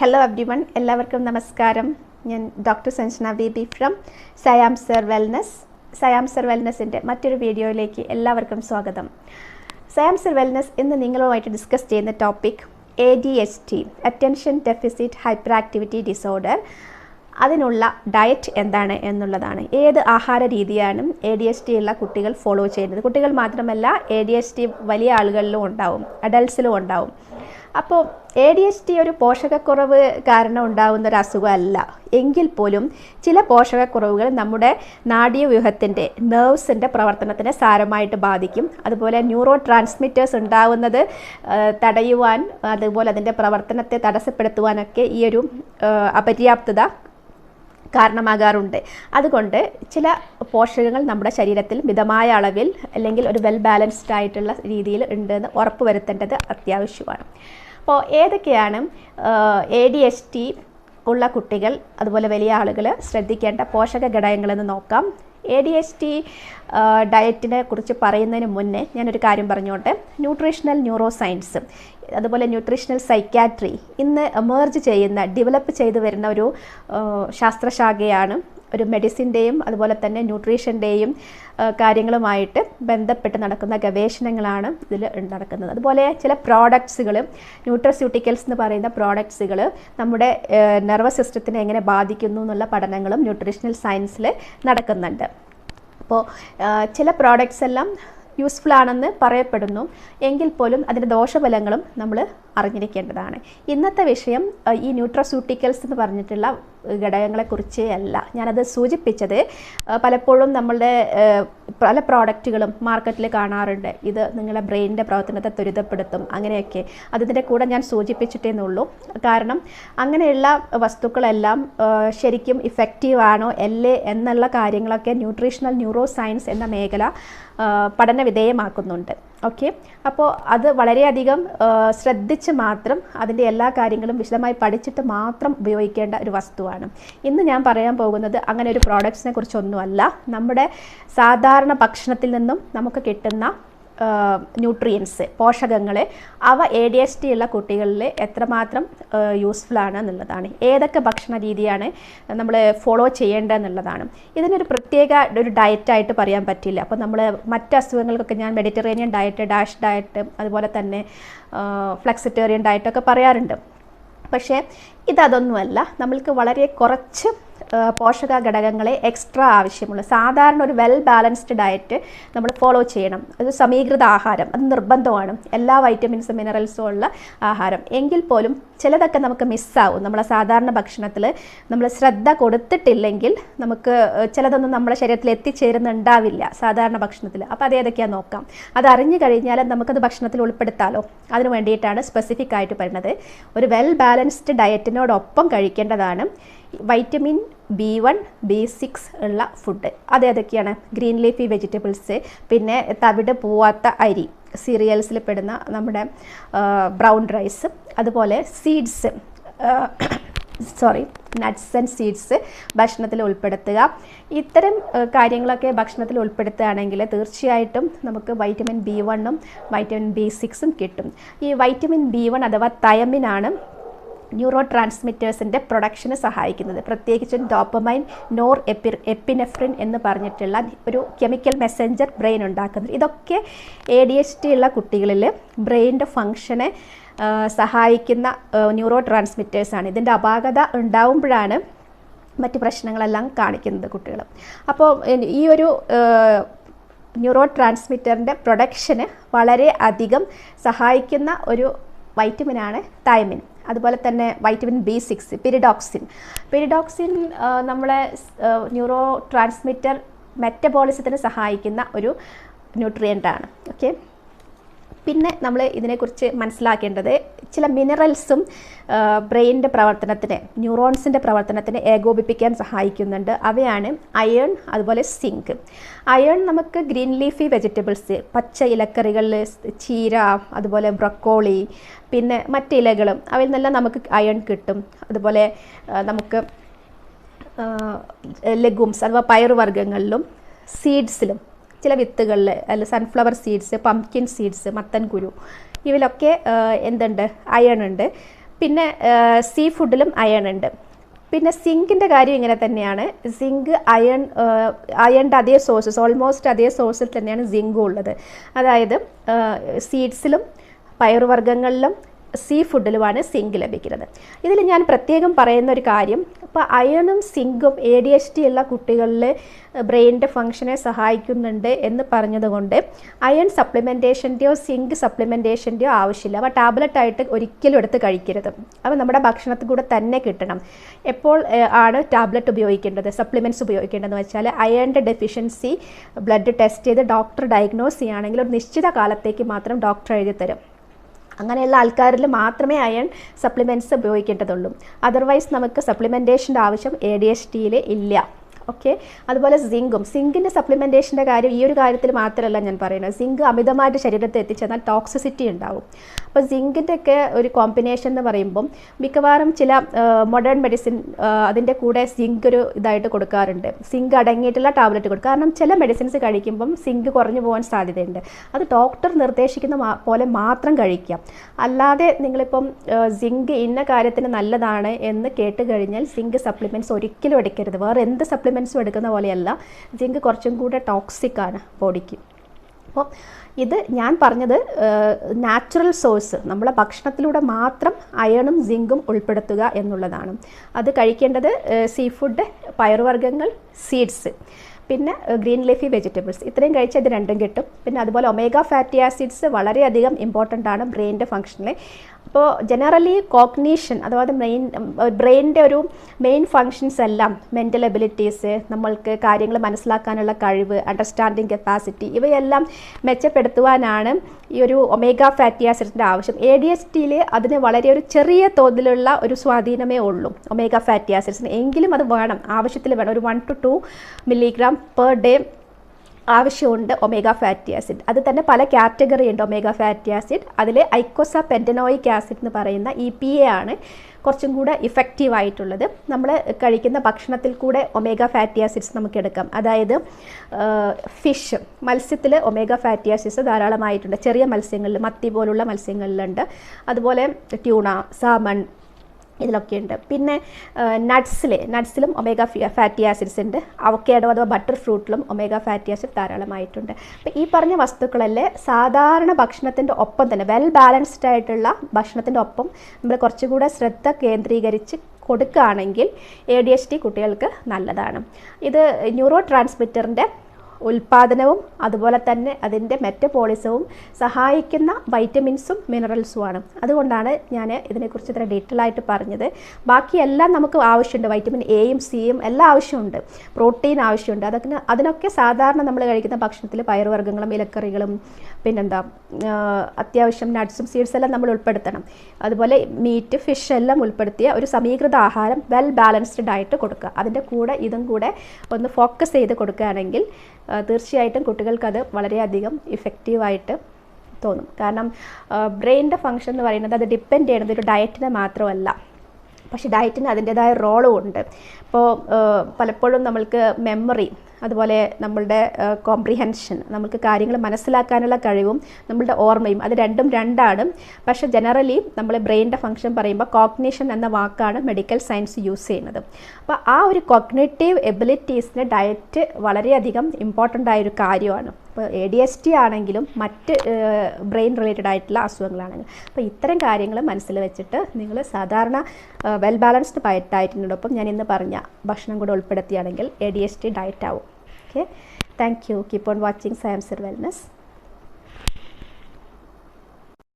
Hello every one എല്ലാവർക്കും നമസ്കാരം ഞാൻ doctor Sanjana Baby from Sayam sir wellness Sayam sir വെൽനസിൻ്റെ മറ്റൊരു വീഡിയോയിലേക്ക് എല്ലാവർക്കും സ്വാഗതം സയാം സർ വെൽനസ് ഇന്ന് നിങ്ങളുമായിട്ട് ഡിസ്കസ് ചെയ്യുന്ന topic A D H T attention deficit hyperactivity disorder അതിനുള്ള ഡയറ്റ് എന്താണ് എന്നുള്ളതാണ് ഏത് ആഹാര രീതിയാണ് എ ഡി എസ് ടി ഉള്ള കുട്ടികൾ ഫോളോ ചെയ്യുന്നത് കുട്ടികൾ മാത്രമല്ല എ ഡി എസ് ടി വലിയ ആളുകളിലും ഉണ്ടാവും അഡൽട്സിലും ഉണ്ടാവും അപ്പോൾ എ ഡി എസ് ടി ഒരു പോഷകക്കുറവ് കാരണം ഉണ്ടാകുന്ന ഒരു അസുഖമല്ല എങ്കിൽ പോലും ചില പോഷകക്കുറവുകൾ നമ്മുടെ നാഡീവ്യൂഹത്തിൻ്റെ നെർവ്സിൻ്റെ പ്രവർത്തനത്തിനെ സാരമായിട്ട് ബാധിക്കും അതുപോലെ ന്യൂറോ ട്രാൻസ്മിറ്റേഴ്സ് ഉണ്ടാവുന്നത് തടയുവാൻ അതുപോലെ അതിൻ്റെ പ്രവർത്തനത്തെ തടസ്സപ്പെടുത്തുവാനൊക്കെ ഈ ഒരു അപര്യാപ്തത കാരണമാകാറുണ്ട് അതുകൊണ്ട് ചില പോഷകങ്ങൾ നമ്മുടെ ശരീരത്തിൽ മിതമായ അളവിൽ അല്ലെങ്കിൽ ഒരു വെൽ ബാലൻസ്ഡ് ആയിട്ടുള്ള രീതിയിൽ ഉണ്ടെന്ന് ഉറപ്പ് വരുത്തേണ്ടത് അത്യാവശ്യമാണ് അപ്പോൾ ഏതൊക്കെയാണ് എ ഡി എസ് ടി ഉള്ള കുട്ടികൾ അതുപോലെ വലിയ ആളുകൾ ശ്രദ്ധിക്കേണ്ട പോഷക ഘടകങ്ങളെന്ന് നോക്കാം എ ഡി എസ് ടി ഡയറ്റിനെ കുറിച്ച് പറയുന്നതിന് മുന്നേ ഞാനൊരു കാര്യം പറഞ്ഞുകൊണ്ട് ന്യൂട്രീഷണൽ ന്യൂറോ സയൻസ് അതുപോലെ ന്യൂട്രീഷണൽ സൈക്യാട്രി ഇന്ന് എമേർജ് ചെയ്യുന്ന ഡെവലപ്പ് ചെയ്തു വരുന്ന ഒരു ശാസ്ത്രശാഖയാണ് ഒരു മെഡിസിൻ്റെയും അതുപോലെ തന്നെ ന്യൂട്രീഷൻ്റെയും കാര്യങ്ങളുമായിട്ട് ബന്ധപ്പെട്ട് നടക്കുന്ന ഗവേഷണങ്ങളാണ് ഇതിൽ നടക്കുന്നത് അതുപോലെ ചില പ്രോഡക്ട്സുകൾ ന്യൂട്രസ്യൂട്ടിക്കൽസ് എന്ന് പറയുന്ന പ്രോഡക്ട്സുകൾ നമ്മുടെ നെർവസ് സിസ്റ്റത്തിനെ എങ്ങനെ ബാധിക്കുന്നു എന്നുള്ള പഠനങ്ങളും ന്യൂട്രീഷണൽ സയൻസിൽ നടക്കുന്നുണ്ട് അപ്പോൾ ചില പ്രോഡക്ട്സ് എല്ലാം യൂസ്ഫുൾ ആണെന്ന് പറയപ്പെടുന്നു എങ്കിൽ പോലും അതിൻ്റെ ദോഷഫലങ്ങളും നമ്മൾ അറിഞ്ഞിരിക്കേണ്ടതാണ് ഇന്നത്തെ വിഷയം ഈ ന്യൂട്രോസ്യൂട്ടിക്കൽസ് എന്ന് പറഞ്ഞിട്ടുള്ള ഘടകങ്ങളെക്കുറിച്ച് അല്ല ഞാനത് സൂചിപ്പിച്ചത് പലപ്പോഴും നമ്മളുടെ പല പ്രോഡക്റ്റുകളും മാർക്കറ്റിൽ കാണാറുണ്ട് ഇത് നിങ്ങളുടെ ബ്രെയിനിൻ്റെ പ്രവർത്തനത്തെ ത്വരിതപ്പെടുത്തും അങ്ങനെയൊക്കെ അതിൻ്റെ കൂടെ ഞാൻ സൂചിപ്പിച്ചിട്ടേന്നുള്ളൂ കാരണം അങ്ങനെയുള്ള വസ്തുക്കളെല്ലാം ശരിക്കും ഇഫക്റ്റീവ് ആണോ അല്ലേ എന്നുള്ള കാര്യങ്ങളൊക്കെ ന്യൂട്രീഷണൽ ന്യൂറോ സയൻസ് എന്ന മേഖല പഠന വിധേയമാക്കുന്നുണ്ട് ഓക്കെ അപ്പോൾ അത് വളരെയധികം ശ്രദ്ധിച്ച് മാത്രം അതിൻ്റെ എല്ലാ കാര്യങ്ങളും വിശദമായി പഠിച്ചിട്ട് മാത്രം ഉപയോഗിക്കേണ്ട ഒരു വസ്തുവാണ് ഇന്ന് ഞാൻ പറയാൻ പോകുന്നത് അങ്ങനെ ഒരു പ്രോഡക്ട്സിനെ കുറിച്ചൊന്നുമല്ല നമ്മുടെ സാധാരണ ഭക്ഷണത്തിൽ നിന്നും നമുക്ക് കിട്ടുന്ന ന്യൂട്രിയൻസ് പോഷകങ്ങൾ അവ എ ഡി എസ് ടി ഉള്ള കുട്ടികളിൽ എത്രമാത്രം യൂസ്ഫുൾ ആണ് എന്നുള്ളതാണ് ഏതൊക്കെ ഭക്ഷണ രീതിയാണ് നമ്മൾ ഫോളോ എന്നുള്ളതാണ് ഇതിനൊരു പ്രത്യേക ഒരു ഡയറ്റായിട്ട് പറയാൻ പറ്റില്ല അപ്പോൾ നമ്മൾ മറ്റ് അസുഖങ്ങൾക്കൊക്കെ ഞാൻ മെഡിറ്ററേനിയൻ ഡയറ്റ് ഡാഷ് ഡയറ്റ് അതുപോലെ തന്നെ ഫ്ലെക്സിറ്റേറിയൻ ഡയറ്റൊക്കെ പറയാറുണ്ട് പക്ഷേ ഇതൊന്നുമല്ല നമ്മൾക്ക് വളരെ കുറച്ച് പോഷക ഘടകങ്ങളെ എക്സ്ട്രാ ആവശ്യമുള്ളൂ സാധാരണ ഒരു വെൽ ബാലൻസ്ഡ് ഡയറ്റ് നമ്മൾ ഫോളോ ചെയ്യണം അത് സമീകൃത ആഹാരം അത് നിർബന്ധമാണ് എല്ലാ വൈറ്റമിൻസും മിനറൽസും ഉള്ള ആഹാരം എങ്കിൽ പോലും ചിലതൊക്കെ നമുക്ക് മിസ്സാവും നമ്മളെ സാധാരണ ഭക്ഷണത്തിൽ നമ്മൾ ശ്രദ്ധ കൊടുത്തിട്ടില്ലെങ്കിൽ നമുക്ക് ചിലതൊന്നും നമ്മുടെ ശരീരത്തിൽ എത്തിച്ചേരുന്നുണ്ടാവില്ല സാധാരണ ഭക്ഷണത്തിൽ അപ്പോൾ അതേതൊക്കെയാണ് നോക്കാം അത് അറിഞ്ഞു കഴിഞ്ഞാൽ നമുക്കത് ഭക്ഷണത്തിൽ ഉൾപ്പെടുത്താലോ അതിന് വേണ്ടിയിട്ടാണ് സ്പെസിഫിക് ആയിട്ട് പറയുന്നത് ഒരു വെൽ ബാലൻസ്ഡ് ഡയറ്റിനോടൊപ്പം കഴിക്കേണ്ടതാണ് vitamin B one B six ഉള്ള ഫുഡ് അതേതൊക്കെയാണ് ഗ്രീൻ ലീഫി വെജിറ്റബിൾസ് പിന്നെ തവിട് പോവാത്ത അരി സീരിയൽസിൽ പെടുന്ന നമ്മുടെ ബ്രൗൺ റൈസ് അതുപോലെ seeds sorry nuts and seeds ഭക്ഷണത്തിൽ ഉൾപ്പെടുത്തുക ഇത്തരം കാര്യങ്ങളൊക്കെ ഭക്ഷണത്തിൽ ഉൾപ്പെടുത്തുകയാണെങ്കിൽ തീർച്ചയായിട്ടും നമുക്ക് വൈറ്റമിൻ ബി വണ്ണും വൈറ്റമിൻ ബി സിക്സും കിട്ടും ഈ വൈറ്റമിൻ ബി വൺ അഥവാ തയമിനാണ് ന്യൂറോ ട്രാൻസ്മിറ്റേഴ്സിൻ്റെ പ്രൊഡക്ഷന് സഹായിക്കുന്നത് പ്രത്യേകിച്ചും ഡോപ്പമൈൻ നോർ എപ്പിർ എപ്പിനെഫ്രിൻ എന്ന് പറഞ്ഞിട്ടുള്ള ഒരു കെമിക്കൽ മെസ്സഞ്ചർ ബ്രെയിൻ ഉണ്ടാക്കുന്നത് ഇതൊക്കെ എ ഡി എച്ച് ടി ഉള്ള കുട്ടികളിൽ ബ്രെയിനിൻ്റെ ഫങ്ഷനെ സഹായിക്കുന്ന ന്യൂറോ ട്രാൻസ്മിറ്റേഴ്സാണ് ഇതിൻ്റെ അപാകത ഉണ്ടാവുമ്പോഴാണ് മറ്റ് പ്രശ്നങ്ങളെല്ലാം കാണിക്കുന്നത് കുട്ടികൾ അപ്പോൾ ഈ ഒരു ന്യൂറോ ട്രാൻസ്മിറ്ററിൻ്റെ പ്രൊഡക്ഷന് വളരെ അധികം സഹായിക്കുന്ന ഒരു വൈറ്റമിനാണ് തൈമിൻ അതുപോലെ തന്നെ vitamin B six pyridoxine pyridoxine നമ്മളെ ന്യൂറോ ട്രാൻസ്മിറ്റർ മെറ്റബോളിസത്തിന് സഹായിക്കുന്ന ഒരു ന്യൂട്രിയൻ്റാണ് ഓക്കെ പിന്നെ നമ്മൾ ഇതിനെക്കുറിച്ച് മനസ്സിലാക്കേണ്ടത് ചില മിനറൽസും ബ്രെയിനിൻ്റെ പ്രവർത്തനത്തിന് ന്യൂറോൺസിൻ്റെ പ്രവർത്തനത്തിന് ഏകോപിപ്പിക്കാൻ സഹായിക്കുന്നുണ്ട് അവയാണ് അയൺ അതുപോലെ സിങ്ക് അയൺ നമുക്ക് ഗ്രീൻ ലീഫി വെജിറ്റബിൾസ് പച്ച ഇലക്കറികളിൽ ചീര അതുപോലെ ബ്രക്കോളി പിന്നെ മറ്റ് ഇലകളും അവയിൽ നിന്നെല്ലാം നമുക്ക് അയൺ കിട്ടും അതുപോലെ നമുക്ക് ലെഗൂംസ് അഥവാ പയറുവർഗ്ഗങ്ങളിലും സീഡ്സിലും ചില വിത്തുകളിൽ അല്ല സൺഫ്ലവർ സീഡ്സ് പംകിൻ സീഡ്സ് കുരു ഇവയിലൊക്കെ എന്തുണ്ട് അയൺ ഉണ്ട് പിന്നെ സീ ഫുഡിലും അയൺ ഉണ്ട് പിന്നെ സിങ്കിൻ്റെ കാര്യം ഇങ്ങനെ തന്നെയാണ് സിങ്ക് അയൺ അയണിൻ്റെ അതേ സോഴ്സസ് ഓൾമോസ്റ്റ് അതേ സോഴ്സിൽ തന്നെയാണ് സിങ്കും ഉള്ളത് അതായത് സീഡ്സിലും പയറുവർഗ്ഗങ്ങളിലും സീ ഫുഡിലുമാണ് സിങ്ക് ലഭിക്കുന്നത് ഇതിൽ ഞാൻ പ്രത്യേകം പറയുന്ന ഒരു കാര്യം ഇപ്പോൾ അയണും സിങ്കും എ ഡി എച്ച് ഡി ഉള്ള കുട്ടികളിൽ ബ്രെയിനിൻ്റെ ഫങ്ഷനെ സഹായിക്കുന്നുണ്ട് എന്ന് പറഞ്ഞതുകൊണ്ട് അയൺ സപ്ലിമെൻറ്റേഷൻ്റെയോ സിങ്ക് സപ്ലിമെൻറ്റേഷൻ്റെയോ ആവശ്യമില്ല അപ്പോൾ ടാബ്ലറ്റ് ആയിട്ട് ഒരിക്കലും എടുത്ത് കഴിക്കരുത് അപ്പോൾ നമ്മുടെ ഭക്ഷണത്തിൽ കൂടെ തന്നെ കിട്ടണം എപ്പോൾ ആണ് ടാബ്ലറ്റ് ഉപയോഗിക്കേണ്ടത് സപ്ലിമെൻറ്റ്സ് ഉപയോഗിക്കേണ്ടതെന്ന് വെച്ചാൽ അയണിൻ്റെ ഡെഫിഷ്യൻസി ബ്ലഡ് ടെസ്റ്റ് ചെയ്ത് ഡോക്ടർ ഡയഗ്നോസ് ചെയ്യുകയാണെങ്കിൽ ഒരു നിശ്ചിത കാലത്തേക്ക് മാത്രം ഡോക്ടർ എഴുതി തരും അങ്ങനെയുള്ള ആൾക്കാരിൽ മാത്രമേ അയൺ സപ്ലിമെൻറ്റ്സ് ഉപയോഗിക്കേണ്ടതുള്ളൂ അതർവൈസ് നമുക്ക് സപ്ലിമെൻറ്റേഷൻ്റെ ആവശ്യം എ ഡി എസ് ടിയിൽ ഇല്ല ഓക്കെ അതുപോലെ സിങ്കും സിങ്കിൻ്റെ സപ്ലിമെൻറ്റേഷൻ്റെ കാര്യം ഈ ഒരു കാര്യത്തിൽ മാത്രമല്ല ഞാൻ പറയുന്നത് സിങ്ക് അമിതമായിട്ട് ശരീരത്തിൽ എത്തിച്ചെന്നാൽ ടോക്സിസിറ്റി ഉണ്ടാവും അപ്പോൾ സിങ്കിൻ്റെ ഒക്കെ ഒരു കോമ്പിനേഷൻ എന്ന് പറയുമ്പം മിക്കവാറും ചില മോഡേൺ മെഡിസിൻ അതിൻ്റെ കൂടെ സിങ്ക് ഒരു ഇതായിട്ട് കൊടുക്കാറുണ്ട് സിങ്ക് അടങ്ങിയിട്ടുള്ള ടാബ്ലറ്റ് കൊടുക്കും കാരണം ചില മെഡിസിൻസ് കഴിക്കുമ്പം സിങ്ക് കുറഞ്ഞു പോകാൻ സാധ്യതയുണ്ട് അത് ഡോക്ടർ നിർദ്ദേശിക്കുന്ന പോലെ മാത്രം കഴിക്കുക അല്ലാതെ നിങ്ങളിപ്പം സിങ്ക് ഇന്ന കാര്യത്തിന് നല്ലതാണ് എന്ന് കേട്ട് കഴിഞ്ഞാൽ സിങ്ക് സപ്ലിമെൻറ്റ്സ് ഒരിക്കലും എടുക്കരുത് വേറെ എന്ത് സപ്ലിമെൻറ്റ് വൈറ്റമിൻസും എടുക്കുന്ന പോലെയല്ല ജിങ്ക് കുറച്ചും കൂടെ ടോക്സിക് ആണ് ബോഡിക്ക് അപ്പോൾ ഇത് ഞാൻ പറഞ്ഞത് നാച്ചുറൽ സോഴ്സ് നമ്മളെ ഭക്ഷണത്തിലൂടെ മാത്രം അയണും സിങ്കും ഉൾപ്പെടുത്തുക എന്നുള്ളതാണ് അത് കഴിക്കേണ്ടത് സീ ഫുഡ് പയറുവർഗ്ഗങ്ങൾ സീഡ്സ് പിന്നെ ഗ്രീൻ ലീഫി വെജിറ്റബിൾസ് ഇത്രയും കഴിച്ചാൽ ഇത് രണ്ടും കിട്ടും പിന്നെ അതുപോലെ ഒമേഗ ഫാറ്റി ആസിഡ്സ് വളരെയധികം ഇമ്പോർട്ടൻ്റ് ആണ് ബ്രെയിൻ്റെ ഫംഗ്ഷനിൽ അപ്പോൾ ജനറലി കോഗ്നീഷൻ അതായത് ബ്രെയിൻ ബ്രെയിനിൻ്റെ ഒരു മെയിൻ ഫങ്ഷൻസ് എല്ലാം മെൻ്റൽ എബിലിറ്റീസ് നമ്മൾക്ക് കാര്യങ്ങൾ മനസ്സിലാക്കാനുള്ള കഴിവ് അണ്ടർസ്റ്റാൻഡിങ് കപ്പാസിറ്റി ഇവയെല്ലാം മെച്ചപ്പെടുത്തുവാനാണ് ഈ ഒരു ഒമേഗ ഫാറ്റി ആസിഡിൻ്റെ ആവശ്യം എ ഡി എസ് ടിയിൽ അതിന് വളരെ ഒരു ചെറിയ തോതിലുള്ള ഒരു സ്വാധീനമേ ഉള്ളൂ ഒമേഗ ഫാറ്റി ആസിഡ്സിന് എങ്കിലും അത് വേണം ആവശ്യത്തിൽ വേണം ഒരു one two two milligram per day ആവശ്യമുണ്ട് ഒമേഗ ഫാറ്റി ആസിഡ് അത് തന്നെ പല കാറ്റഗറി ഉണ്ട് ഒമേഗ ഫാറ്റി ആസിഡ് അതിൽ ഐക്കോസ പെൻഡനോയിക് ആസിഡ് എന്ന് പറയുന്ന ഇ പി എ ആണ് കുറച്ചും കൂടെ ഇഫക്റ്റീവ് ആയിട്ടുള്ളത് നമ്മൾ കഴിക്കുന്ന ഭക്ഷണത്തിൽ കൂടെ ഒമേഗ ഫാറ്റി ആസിഡ്സ് നമുക്ക് എടുക്കാം അതായത് ഫിഷ് മത്സ്യത്തിൽ ഒമേഗ ഫാറ്റി ആസിഡ്സ് ധാരാളമായിട്ടുണ്ട് ചെറിയ മത്സ്യങ്ങളിൽ മത്തി പോലുള്ള മത്സ്യങ്ങളിലുണ്ട് അതുപോലെ ട്യൂണ സാമൺ ഇതിലൊക്കെയുണ്ട് പിന്നെ നട്ട്സിൽ നട്ട്സിലും ഒമേഗ ഫാറ്റി ആസിഡ്സ് ഉണ്ട് അവക്കേഡോ അഥവാ ബട്ടർ ഫ്രൂട്ടിലും ഒമേഗ ഫാറ്റി ആസിഡ് ധാരാളമായിട്ടുണ്ട് അപ്പോൾ ഈ പറഞ്ഞ വസ്തുക്കളല്ലേ സാധാരണ ഭക്ഷണത്തിൻ്റെ ഒപ്പം തന്നെ വെൽ ബാലൻസ്ഡ് ആയിട്ടുള്ള ഭക്ഷണത്തിൻ്റെ ഒപ്പം നമ്മൾ കുറച്ചുകൂടെ ശ്രദ്ധ കേന്ദ്രീകരിച്ച് കൊടുക്കുകയാണെങ്കിൽ എ ഡി എച്ച് ടി കുട്ടികൾക്ക് നല്ലതാണ് ഇത് ന്യൂറോ ട്രാൻസ്മിറ്ററിൻ്റെ ഉൽപാദനവും അതുപോലെ തന്നെ അതിൻ്റെ മെറ്റബോളിസവും സഹായിക്കുന്ന വൈറ്റമിൻസും മിനറൽസുമാണ് അതുകൊണ്ടാണ് ഞാൻ ഇതിനെക്കുറിച്ച് ഇത്ര ഡീറ്റെയിൽ ആയിട്ട് പറഞ്ഞത് ബാക്കിയെല്ലാം നമുക്ക് ആവശ്യമുണ്ട് വൈറ്റമിൻ എയും സിയും എല്ലാം ആവശ്യമുണ്ട് പ്രോട്ടീൻ ആവശ്യമുണ്ട് അതൊക്കെ അതിനൊക്കെ സാധാരണ നമ്മൾ കഴിക്കുന്ന ഭക്ഷണത്തിൽ പയറുവർഗ്ഗങ്ങളും ഇലക്കറികളും പിന്നെന്താ അത്യാവശ്യം നട്ട്സും സീഡ്സ് എല്ലാം നമ്മൾ ഉൾപ്പെടുത്തണം അതുപോലെ മീറ്റ് ഫിഷ് എല്ലാം ഉൾപ്പെടുത്തിയ ഒരു സമീകൃത ആഹാരം വെൽ ബാലൻസ്ഡ് ആയിട്ട് കൊടുക്കുക അതിൻ്റെ കൂടെ ഇതും കൂടെ ഒന്ന് ഫോക്കസ് ചെയ്ത് കൊടുക്കുകയാണെങ്കിൽ തീർച്ചയായിട്ടും കുട്ടികൾക്കത് വളരെയധികം ഇഫക്റ്റീവായിട്ട് തോന്നും കാരണം ബ്രെയിനിൻ്റെ ഫങ്ഷൻ എന്ന് പറയുന്നത് അത് ഡിപ്പെൻഡ് ചെയ്യുന്നത് ഒരു ഡയറ്റിനെ മാത്രമല്ല പക്ഷേ ഡയറ്റിന് അതിൻ്റേതായ റോളും ഉണ്ട് ഇപ്പോൾ പലപ്പോഴും നമ്മൾക്ക് മെമ്മറി അതുപോലെ നമ്മളുടെ കോംപ്രിഹെൻഷൻ നമുക്ക് കാര്യങ്ങൾ മനസ്സിലാക്കാനുള്ള കഴിവും നമ്മളുടെ ഓർമ്മയും അത് രണ്ടും രണ്ടാണ് പക്ഷേ ജനറലി നമ്മൾ ബ്രെയിനിൻ്റെ ഫംഗ്ഷൻ പറയുമ്പോൾ കോഗ്നേഷൻ എന്ന വാക്കാണ് മെഡിക്കൽ സയൻസ് യൂസ് ചെയ്യുന്നത് അപ്പോൾ ആ ഒരു കോഗ്നേറ്റീവ് എബിലിറ്റീസിന് ഡയറ്റ് വളരെയധികം ഇമ്പോർട്ടൻ്റ് ആയൊരു കാര്യമാണ് ഇപ്പോൾ എ ഡി എസ് ടി ആണെങ്കിലും മറ്റ് ബ്രെയിൻ റിലേറ്റഡ് ആയിട്ടുള്ള അസുഖങ്ങളാണെങ്കിലും അപ്പോൾ ഇത്തരം കാര്യങ്ങൾ മനസ്സിൽ വെച്ചിട്ട് നിങ്ങൾ സാധാരണ വെൽ ബാലൻസ്ഡ് ഡയറ്റ് ഡയറ്റിനോടൊപ്പം ഞാൻ ഇന്ന് പറഞ്ഞ ഭക്ഷണം കൂടെ ഉൾപ്പെടുത്തിയാണെങ്കിൽ A D S T diet ആവും Okay, thank you. Keep on watching Siam Sir Wellness.